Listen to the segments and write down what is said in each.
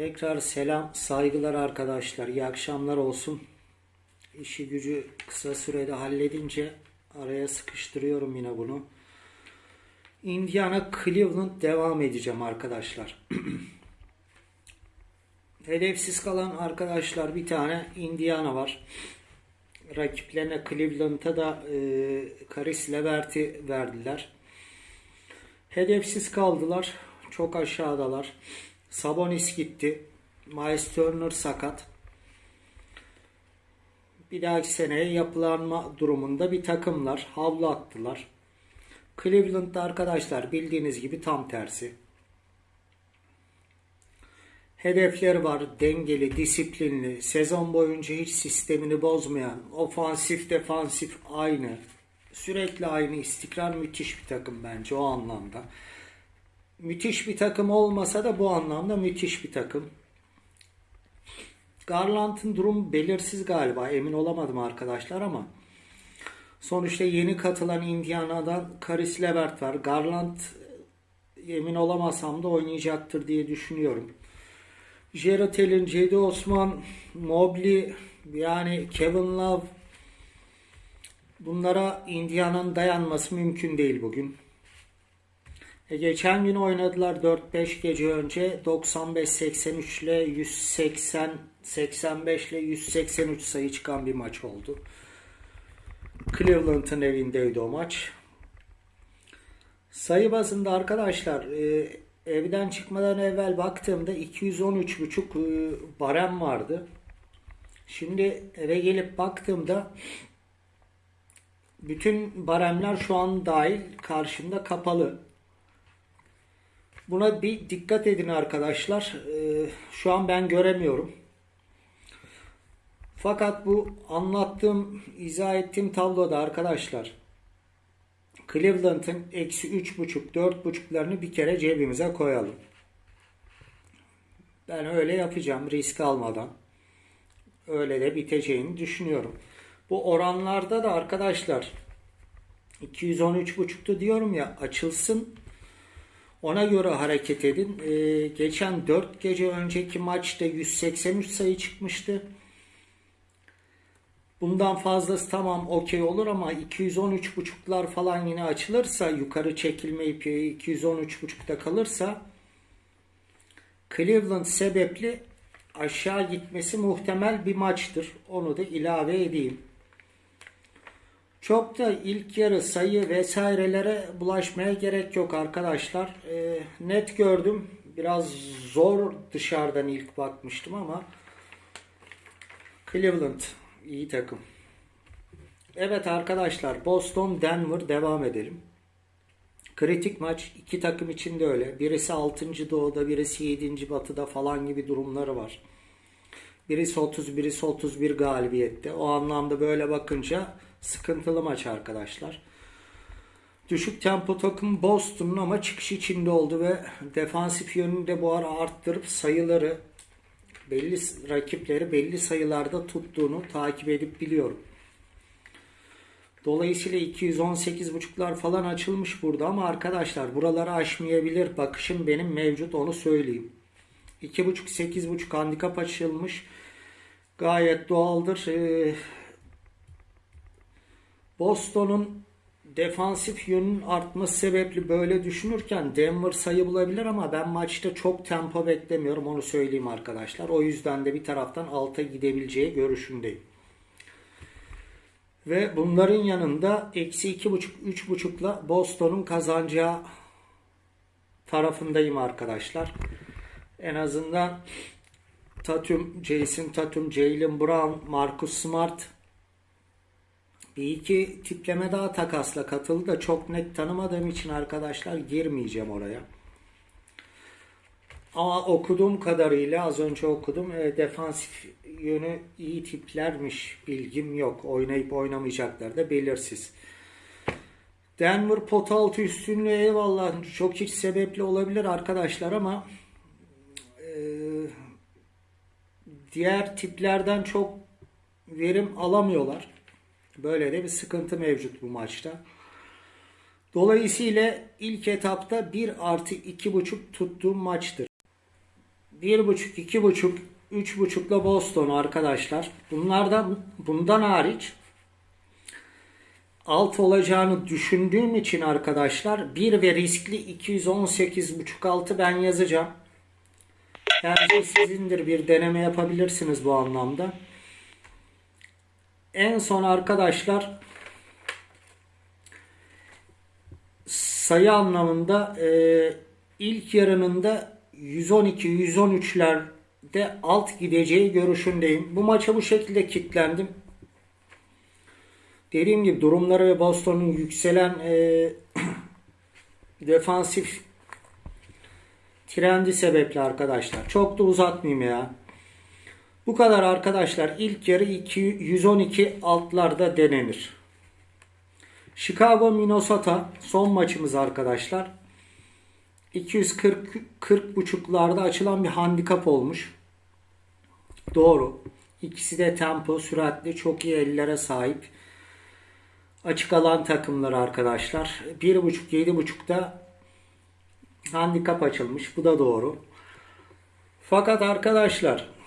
Tekrar selam, saygılar arkadaşlar. İyi akşamlar olsun. İşi gücü kısa sürede halledince araya sıkıştırıyorum yine bunu. Indiana Cleveland devam edeceğim arkadaşlar. Hedefsiz kalan arkadaşlar bir tane Indiana var. Rakiplerine Cleveland'a da e, Karis Levert'i verdiler. Hedefsiz kaldılar. Çok aşağıdalar. Sabonis gitti. Miles Turner sakat. Bir dahaki seneye yapılanma durumunda bir takımlar. Havlu attılar. Cleveland'da arkadaşlar bildiğiniz gibi tam tersi. Hedefleri var. Dengeli, disiplinli, sezon boyunca hiç sistemini bozmayan, ofansif, defansif aynı. Sürekli aynı istikrar müthiş bir takım bence o anlamda. Müthiş bir takım olmasa da bu anlamda müthiş bir takım. Garland'ın durum belirsiz galiba. Emin olamadım arkadaşlar ama sonuçta yeni katılan Indiana'dan Karis Levert var. Garland emin olamasam da oynayacaktır diye düşünüyorum. Jared Allen, Cedi Osman, Mobley yani Kevin Love bunlara Indiana'nın dayanması mümkün değil bugün. E, geçen gün oynadılar 4-5 gece önce 95-83 ile 180 85 ile 183 sayı çıkan bir maç oldu. Cleveland'ın evindeydi o maç. Sayı bazında arkadaşlar e, evden çıkmadan evvel baktığımda 213.5 e, barem vardı. Şimdi eve gelip baktığımda bütün baremler şu an dahil karşımda kapalı. Buna bir dikkat edin arkadaşlar. Ee, şu an ben göremiyorum. Fakat bu anlattığım, izah ettiğim tabloda arkadaşlar Cleveland'ın eksi 3.5, 4.5'larını bir kere cebimize koyalım. Ben öyle yapacağım risk almadan. Öyle de biteceğini düşünüyorum. Bu oranlarda da arkadaşlar 213.5'tu diyorum ya açılsın ona göre hareket edin. Ee, geçen 4 gece önceki maçta 183 sayı çıkmıştı. Bundan fazlası tamam okey olur ama 213.5'lar falan yine açılırsa yukarı çekilmeyip 213.5'ta kalırsa Cleveland sebepli aşağı gitmesi muhtemel bir maçtır. Onu da ilave edeyim. Çok da ilk yarı sayı vesairelere bulaşmaya gerek yok arkadaşlar. E, net gördüm. Biraz zor dışarıdan ilk bakmıştım ama Cleveland iyi takım. Evet arkadaşlar Boston Denver devam edelim. Kritik maç iki takım için de öyle. Birisi 6. doğuda birisi 7. batıda falan gibi durumları var. Birisi 30 birisi 31 galibiyette. O anlamda böyle bakınca sıkıntılı maç arkadaşlar. Düşük tempo takım Boston'un ama çıkış içinde oldu ve defansif yönünü de bu ara arttırıp sayıları belli rakipleri belli sayılarda tuttuğunu takip edip biliyorum. Dolayısıyla 218.5'lar falan açılmış burada ama arkadaşlar buraları aşmayabilir. Bakışım benim mevcut onu söyleyeyim. 2.5-8.5 handikap açılmış. Gayet doğaldır. Ee, Boston'un defansif yönünün artması sebepli böyle düşünürken Denver sayı bulabilir ama ben maçta çok tempo beklemiyorum onu söyleyeyim arkadaşlar. O yüzden de bir taraftan alta gidebileceği görüşündeyim. Ve bunların yanında eksi iki buçuk, üç buçukla Boston'un kazanacağı tarafındayım arkadaşlar. En azından Tatum, Jason Tatum, Jalen Brown, Marcus Smart bir iki tipleme daha takasla katıldı da çok net tanımadığım için arkadaşlar girmeyeceğim oraya. Ama okuduğum kadarıyla az önce okudum e, defansif yönü iyi tiplermiş bilgim yok. Oynayıp oynamayacaklar da belirsiz. Denver pot altı üstünlüğü eyvallah çok hiç sebepli olabilir arkadaşlar ama e, diğer tiplerden çok verim alamıyorlar. Böyle de bir sıkıntı mevcut bu maçta. Dolayısıyla ilk etapta 1 artı 2.5 tuttuğum maçtır. 1.5, 2.5, 3.5'la Boston arkadaşlar. Bunlardan bundan hariç alt olacağını düşündüğüm için arkadaşlar 1 ve riskli 218.5 altı ben yazacağım. Tercih sizindir bir deneme yapabilirsiniz bu anlamda. En son arkadaşlar sayı anlamında e, ilk yarının da 112-113'lerde alt gideceği görüşündeyim. Bu maça bu şekilde kilitlendim. Dediğim gibi durumları ve Boston'un yükselen e, defansif trendi sebeple arkadaşlar. Çok da uzatmayayım ya. Bu kadar arkadaşlar. İlk yarı 2, 112 altlarda denenir. Chicago Minnesota son maçımız arkadaşlar. 240 40 buçuklarda açılan bir handikap olmuş. Doğru. İkisi de tempo, süratli, çok iyi ellere sahip. Açık alan takımları arkadaşlar. 1.5 7.5'da handikap açılmış. Bu da doğru. Fakat arkadaşlar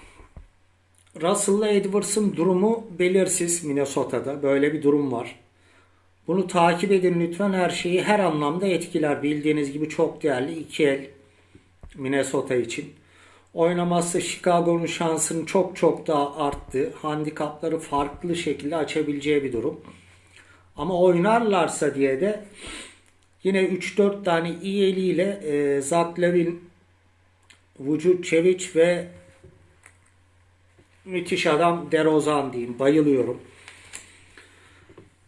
Russell'la Edwards'ın durumu belirsiz Minnesota'da. Böyle bir durum var. Bunu takip edin lütfen. Her şeyi her anlamda etkiler. Bildiğiniz gibi çok değerli iki el Minnesota için. Oynamazsa Chicago'nun şansının çok çok daha arttığı, handikapları farklı şekilde açabileceği bir durum. Ama oynarlarsa diye de yine 3-4 tane iyi eliyle e, Zach Lavin, Vucucevic ve müthiş adam DeRozan diyeyim. Bayılıyorum.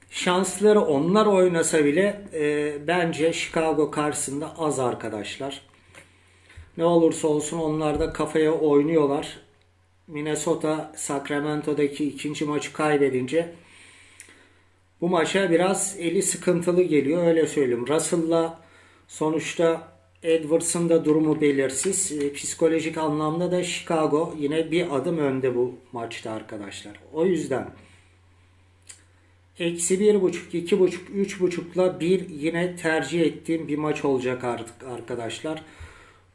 Şansları onlar oynasa bile e, bence Chicago karşısında az arkadaşlar. Ne olursa olsun onlar da kafaya oynuyorlar. Minnesota Sacramento'daki ikinci maçı kaybedince bu maça biraz eli sıkıntılı geliyor öyle söyleyeyim. Russell'la sonuçta Edwards'ın da durumu belirsiz. E, psikolojik anlamda da Chicago yine bir adım önde bu maçta arkadaşlar. O yüzden eksi bir buçuk, iki buçuk, üç buçukla bir yine tercih ettiğim bir maç olacak artık arkadaşlar.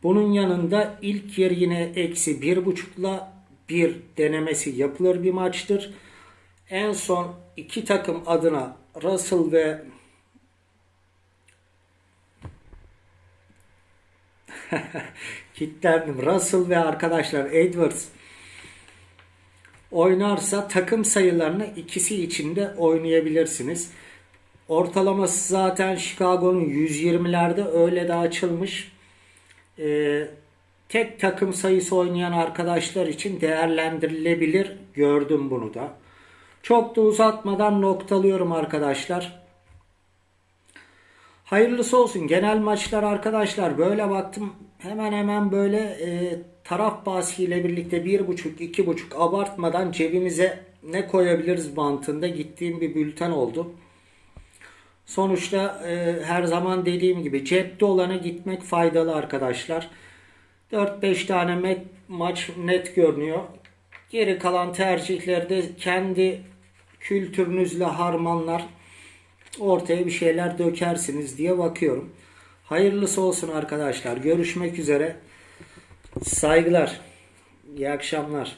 Bunun yanında ilk yer yine eksi bir buçukla bir denemesi yapılır bir maçtır. En son iki takım adına Russell ve Kitlendim. Russell ve arkadaşlar Edwards oynarsa takım sayılarını ikisi içinde oynayabilirsiniz. Ortalaması zaten Chicago'nun 120'lerde öyle de açılmış. Ee, tek takım sayısı oynayan arkadaşlar için değerlendirilebilir. Gördüm bunu da. Çok da uzatmadan noktalıyorum arkadaşlar. Hayırlısı olsun. Genel maçlar arkadaşlar böyle baktım hemen hemen böyle e, taraf bahsiyle birlikte bir buçuk iki buçuk abartmadan cebimize ne koyabiliriz mantığında gittiğim bir bülten oldu. Sonuçta e, her zaman dediğim gibi cepte olana gitmek faydalı arkadaşlar. 4-5 tane met, maç net görünüyor. Geri kalan tercihlerde kendi kültürünüzle harmanlar ortaya bir şeyler dökersiniz diye bakıyorum. Hayırlısı olsun arkadaşlar. Görüşmek üzere. Saygılar. İyi akşamlar.